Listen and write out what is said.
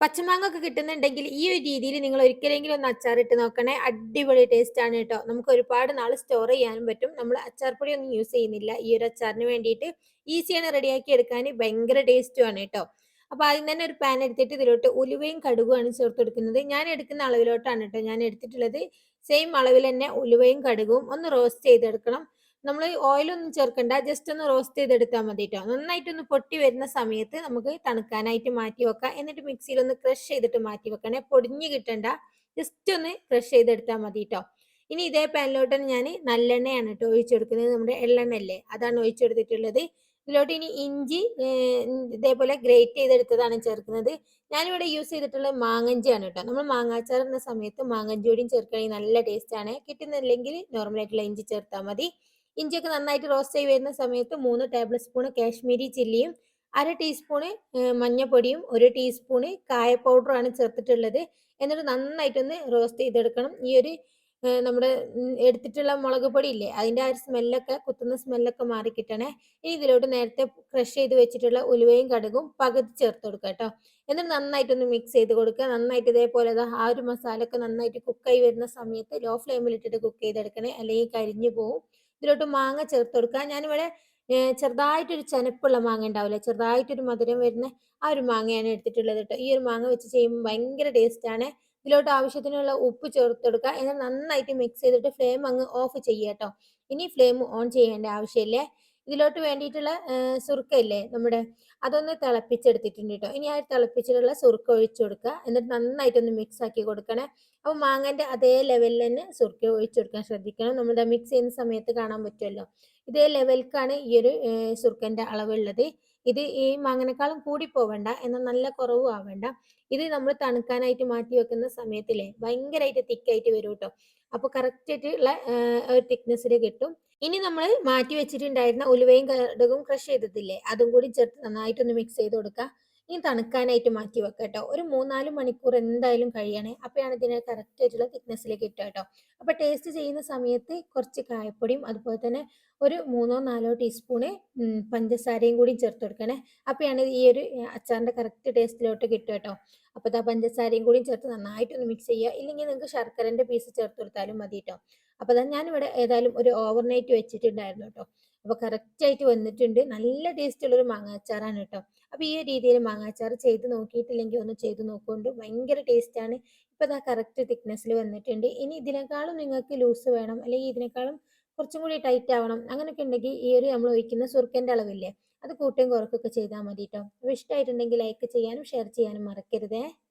പച്ചമാങ്ങ ഒക്കെ കിട്ടുന്നുണ്ടെങ്കിൽ ഈ ഒരു രീതിയിൽ നിങ്ങൾ ഒരിക്കലെങ്കിലും ഒന്ന് അച്ചാറിട്ട് നോക്കണേ. അടിപൊളി ടേസ്റ്റ് ആണ് കേട്ടോ. നമുക്ക് ഒരുപാട് നാൾ സ്റ്റോർ ചെയ്യാനും പറ്റും. നമ്മൾ അച്ചാർപ്പൊടി ഒന്നും യൂസ് ചെയ്യുന്നില്ല. ഈ ഒരു അച്ചാറിന് വേണ്ടിയിട്ട് ഈസിയാണ് റെഡിയാക്കി എടുക്കാൻ. ഭയങ്കര ടേസ്റ്റും ആണ് കേട്ടോ. അപ്പോൾ ആദ്യം തന്നെ ഒരു പാൻ എടുത്തിട്ട് ഇതിലോട്ട് ഉലുവയും കടുകുമാണ് ചേർത്ത് കൊടുക്കുന്നത് ഞാൻ എടുക്കുന്ന അളവിലോട്ടാണ് കേട്ടോ ഞാൻ എടുത്തിട്ടുള്ളത്. സെയിം അളവിൽ തന്നെ ഉലുവയും കടുകും ഒന്ന് റോസ്റ്റ് ചെയ്തെടുക്കണം. നമ്മൾ ഓയിലൊന്നും ചേർക്കണ്ട. ജസ്റ്റ് ഒന്ന് റോസ്റ്റ് ചെയ്തെടുത്താൽ മതി കേട്ടോ നന്നായിട്ടൊന്ന് പൊട്ടി വരുന്ന സമയത്ത് നമുക്ക് തണുക്കാനായിട്ട് മാറ്റി വെക്കാം. എന്നിട്ട് മിക്സിയിൽ ഒന്ന് ക്രഷ് ചെയ്തിട്ട് മാറ്റി വെക്കണേ. പൊടിഞ്ഞ് കിട്ടണ്ട. ജസ്റ്റ് ഒന്ന് ക്രഷ് ചെയ്തെടുത്താൽ മതി കേട്ടോ ഇനി ഇതേ പാനിലോട്ട് ഞാൻ നല്ലെണ്ണയാണ് കേട്ടോ ഒഴിച്ചെടുക്കുന്നത്. നമ്മുടെ എള്ളെണ്ണ അല്ലേ അതാണ് ഒഴിച്ചെടുത്തിട്ടുള്ളത്. ഇതിലോട്ട് ഇനി ഇഞ്ചി ഇതേപോലെ ഗ്രേറ്റ് ചെയ്തെടുത്തതാണ് ചേർക്കുന്നത്. ഞാനിവിടെ യൂസ് ചെയ്തിട്ടുള്ള മാങ്ങഞ്ചിയാണ് കേട്ടോ നമ്മൾ മാങ്ങാച്ചാർ എന്ന സമയത്ത് മാങ്ങഞ്ചിയോടെയും ചേർക്കുകയാണെങ്കിൽ നല്ല ടേസ്റ്റ് ആണ്. കിട്ടുന്നില്ലെങ്കിൽ നോർമലായിട്ടുള്ള ഇഞ്ചി ചേർത്താൽ മതി. ഇഞ്ചിയൊക്കെ നന്നായിട്ട് റോസ്റ്റ് ചെയ്ത് വരുന്ന സമയത്ത് മൂന്ന് ടേബിൾ സ്പൂൺ കാശ്മീരി ചില്ലിയും അര ടീസ്പൂണ് മഞ്ഞൾപ്പൊടിയും ഒരു ടീസ്പൂണ് കായ പൗഡറുമാണ് ചേർത്തിട്ടുള്ളത്. എന്നിട്ട് നന്നായിട്ടൊന്ന് റോസ്റ്റ് ചെയ്തെടുക്കണം. ഈ ഒരു നമ്മുടെ എടുത്തിട്ടുള്ള മുളക് പൊടി ഇല്ലേ അതിന്റെ ആ ഒരു സ്മെല്ലൊക്കെ കുത്തുന്ന സ്മെല്ലൊക്കെ മാറി കിട്ടണേ. ഇനി ഇതിലോട്ട് നേരത്തെ ക്രഷ് ചെയ്ത് വെച്ചിട്ടുള്ള ഉലുവയും കടുകും പകുതി ചേർത്ത് കൊടുക്കുക കേട്ടോ. എന്നിട്ട് നന്നായിട്ടൊന്ന് മിക്സ് ചെയ്ത് കൊടുക്കുക. നന്നായിട്ട് ഇതേപോലെ ആ ഒരു മസാലൊക്കെ നന്നായിട്ട് കുക്കായി വരുന്ന സമയത്ത് ലോ ഫ്ലെയിമിലിട്ടിട്ട് കുക്ക് ചെയ്തെടുക്കണേ. അല്ലെങ്കിൽ കരിഞ്ഞു പോകും ഇതിലോട്ട് മാങ്ങ ചേർത്ത് കൊടുക്കുക. ഞാനിവിടെ ചെറുതായിട്ടൊരു ചനപ്പുള്ള മാങ്ങ ഉണ്ടാവില്ല? ചെറുതായിട്ടൊരു മധുരം വരുന്ന ആ ഒരു മാങ്ങയാണ് എടുത്തിട്ടുള്ളത് കേട്ടോ. ഈ ഒരു മാങ്ങ വെച്ച് ചെയ്യുമ്പോൾ ഭയങ്കര ടേസ്റ്റാണ് ഇതിലോട്ട് ആവശ്യത്തിനുള്ള ഉപ്പ് ചേർത്ത് കൊടുക്കുക. എന്നിട്ട് നന്നായിട്ട് മിക്സ് ചെയ്തിട്ട് ഫ്ലെയിം അങ്ങ് ഓഫ് ചെയ്യുക കേട്ടോ. ഇനി ഫ്ലെയിം ഓൺ ചെയ്യേണ്ട ആവശ്യമില്ലേ. ഇതിലോട്ട് വേണ്ടിയിട്ടുള്ള സുറുക്ക ഇല്ലേ നമ്മുടെ അതൊന്ന് തിളപ്പിച്ചെടുത്തിട്ടുണ്ട് കേട്ടോ ഇനി ആ തിളപ്പിച്ചിട്ടുള്ള സുറുക്ക ഒഴിച്ചു കൊടുക്കുക. എന്നിട്ട് നന്നായിട്ടൊന്ന് മിക്സ് ആക്കി കൊടുക്കണേ. അപ്പോൾ മാങ്ങന്റെ അതേ ലെവലിൽ തന്നെ സുറുക്ക ഒഴിച്ചു കൊടുക്കാൻ ശ്രദ്ധിക്കണം. നമ്മുടെ മിക്സ് ചെയ്യുന്ന സമയത്ത് കാണാൻ പറ്റുമല്ലോ. ഇതേ ലെവൽക്കാണ് ഈ ഒരു സുറുക്കന്റെ അളവുള്ളത്. ഇത് ഈ മാങ്ങനേക്കാളും കൂടി പോവണ്ട. എന്നാൽ നല്ല കുറവും ആവേണ്ട. ഇത് നമ്മൾ തണുക്കാനായിട്ട് മാറ്റി വെക്കുന്ന സമയത്തില്ലേ ഭയങ്കരമായിട്ട് തിക്കായിട്ട് വരും കേട്ടോ അപ്പോൾ കറക്റ്റ് ആയിട്ടുള്ള ഒരു തിക്നെസ്സിൽ കിട്ടും. ഇനി നമ്മൾ മാറ്റി വെച്ചിട്ടുണ്ടായിരുന്ന ഉലുവയും കടുകും ക്രഷ് ചെയ്തതില്ലേ അതും കൂടി ചേർത്ത് നന്നായിട്ടൊന്ന് മിക്സ് ചെയ്ത് കൊടുക്കുക ഇനി തണുക്കാനായിട്ട് മാറ്റി വെക്കുക കേട്ടോ ഒരു മൂന്നാൽ മണിക്കൂർ എന്തായാലും കഴിയണേ. അപ്പോഴാണ് ഇതിനെ കറക്റ്റ് ആയിട്ടുള്ള തിക്നെസ്സിലേക്ക് കിട്ടുക കേട്ടോ അപ്പോൾ ടേസ്റ്റ് ചെയ്യുന്ന സമയത്ത് കുറച്ച് കായപ്പൊടിയും അതുപോലെ തന്നെ ഒരു മൂന്നോ നാലോ ടീസ്പൂണ് പഞ്ചസാരയും കൂടി ചേർത്ത് കൊടുക്കണേ. അപ്പോഴാണ് ഈ ഒരു അച്ചാറിന്റെ കറക്റ്റ് ടേസ്റ്റിലോട്ട് കിട്ടുക കേട്ടോ അപ്പോൾ ആ പഞ്ചസാരയും കൂടി ചേർത്ത് നന്നായിട്ടൊന്ന് മിക്സ് ചെയ്യുക. ഇല്ലെങ്കിൽ നിങ്ങൾക്ക് ശർക്കരന്റെ പീസ് ചേർത്ത് കൊടുത്താലും മതി കേട്ടോ അപ്പോൾ അതാ ഞാനിവിടെ ഏതായാലും ഒരു ഓവർനൈറ്റ് വെച്ചിട്ടുണ്ടായിരുന്നു കേട്ടോ അപ്പോൾ കറക്റ്റായിട്ട് വന്നിട്ടുണ്ട്. നല്ല ടേസ്റ്റ് ഉള്ളൊരു മാങ്ങാച്ചാറാണ് കേട്ടോ. അപ്പൊ ഈ രീതിയിൽ മാങ്ങാച്ചാർ ചെയ്ത് നോക്കിയിട്ടില്ലെങ്കിൽ ഒന്ന് ചെയ്ത് നോക്കുകൊണ്ട് ഭയങ്കര ടേസ്റ്റാണ് ഇപ്പൊ അതാ കറക്റ്റ് തിക്നെസ്സിൽ വന്നിട്ടുണ്ട്. ഇനി ഇതിനേക്കാളും നിങ്ങൾക്ക് ലൂസ് വേണം അല്ലെങ്കിൽ ഇതിനേക്കാളും കുറച്ചും കൂടി ടൈറ്റ് ആവണം അങ്ങനെയൊക്കെ ഉണ്ടെങ്കിൽ ഈ ഒരു നമ്മൾ ഒഴിക്കുന്ന സുർക്കന്റെ അളവില്ലേ അത് കൂട്ടുകയും കുറക്കൊക്കെ ചെയ്താൽ മതി കേട്ടോ. അപ്പോൾ ഇഷ്ടമായിട്ടുണ്ടെങ്കിൽ ലൈക്ക് ചെയ്യാനും ഷെയർ ചെയ്യാനും മറക്കരുതേ.